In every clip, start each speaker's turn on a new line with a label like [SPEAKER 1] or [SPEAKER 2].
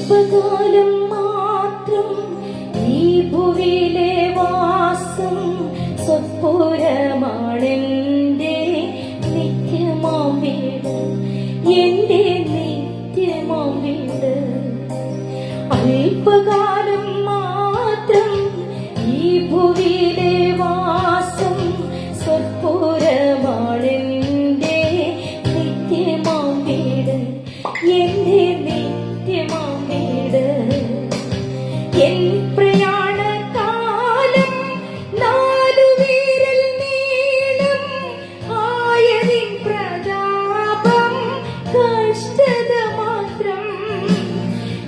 [SPEAKER 1] അല്പകാലം മാത്രം ഈ ഭുവിലെ വാസം സ്വത്പുരമാണെന്റെ നിത്യമാം വീട് എന്റെ നിത്യമാം വീട് അല്പകാലം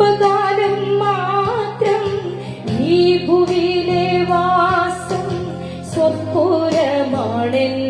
[SPEAKER 1] അല്പകാലം മാത്രം ഈ ഭൂവിലെ വാസം സ്വപ്പുരമാണെന്ന്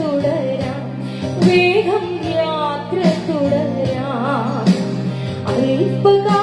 [SPEAKER 1] செல்பகா